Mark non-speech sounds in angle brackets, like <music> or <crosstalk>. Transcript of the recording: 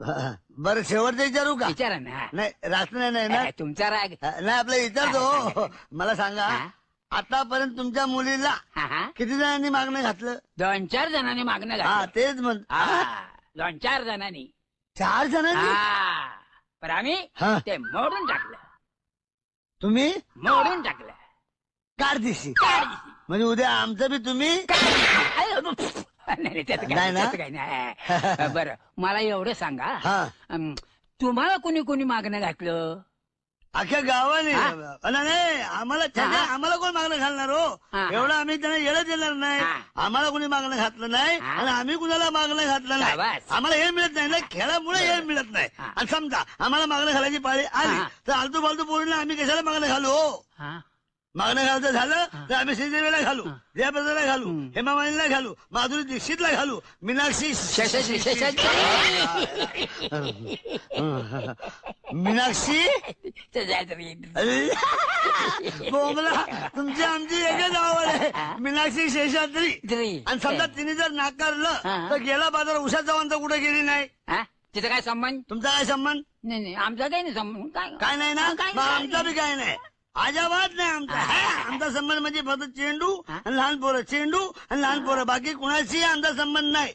बरं शेवटचं विचारू का? विचारा ना. नाही रात्र नाही ना. तुमचा राग. नाही आपलं विचारतो. मला सांगा हा? आतापर्यंत तुमच्या मुलीला हा, हा. किती जणांनी मागणं घातलं? दोन चार जणांनी मागणं हा घातलं तेच म्हण हा, दोन चार जणांनी. चार जणांनी? हा. पण आम्ही हा. ते मोडून टाकलं. तुम्ही? मोडून टाकलं. कार दिशी. म्हणजे उद्या आमचं बी तुम्ही नाही, त्याचं काय नाही ना? त्याचं काय नाही <laughs> बरं मला एवढं सांगा हा अम, तुम्हाला कोणी कोणी मागणं घातलं अख्ख्या गावाने हा? नाही आम्हाला हा? आम्हाला कोण मागणं घालणार हो हा. एवढं आम्ही त्यांना येणं देणार नाही हा. आम्हाला कोणी मागणं घातलं नाही हा. आणि आम्ही कुणाला मागणं घातलं नाही शाबास. आम्हाला हे मिळत नाही ना खेळामुळे हे मिळत नाही हा. आणि समजा आम्हाला मागणं घालायची पाळी आली हा. तर आलतू फालतू पोरीला आम्ही कशाला मागणं घालू हो हा? मागणं घालतं झालं. तर आम्ही श्रीदेवीला घालू. जयप्रदाला घालू हम्म. हेमा मालिनीला घालू माधुरी दीक्षितला घालू मीनाक्षी मीनाक्षी बोंबला तुमची आमची एकच आवड आहे मीनाक्षी शेषाद्री तरी. आणि समजा तिने जर नाकारलं. तर गेला बाजार उषा चव्हाण तर कुठे गेली नाही? तिथं काय संबंध तुमचा काय संबंध नाही नाही आमचा काही नाही संबंध काय नाही ना. आमचा बी काय नाही अजाबात नाही आमचा हा. आमचा संबंध म्हणजे फक्त चेंडू. आणि लहान पोरं चेंडू आणि लहान पोरं बाकी कुणाशी आमचा संबंध नाही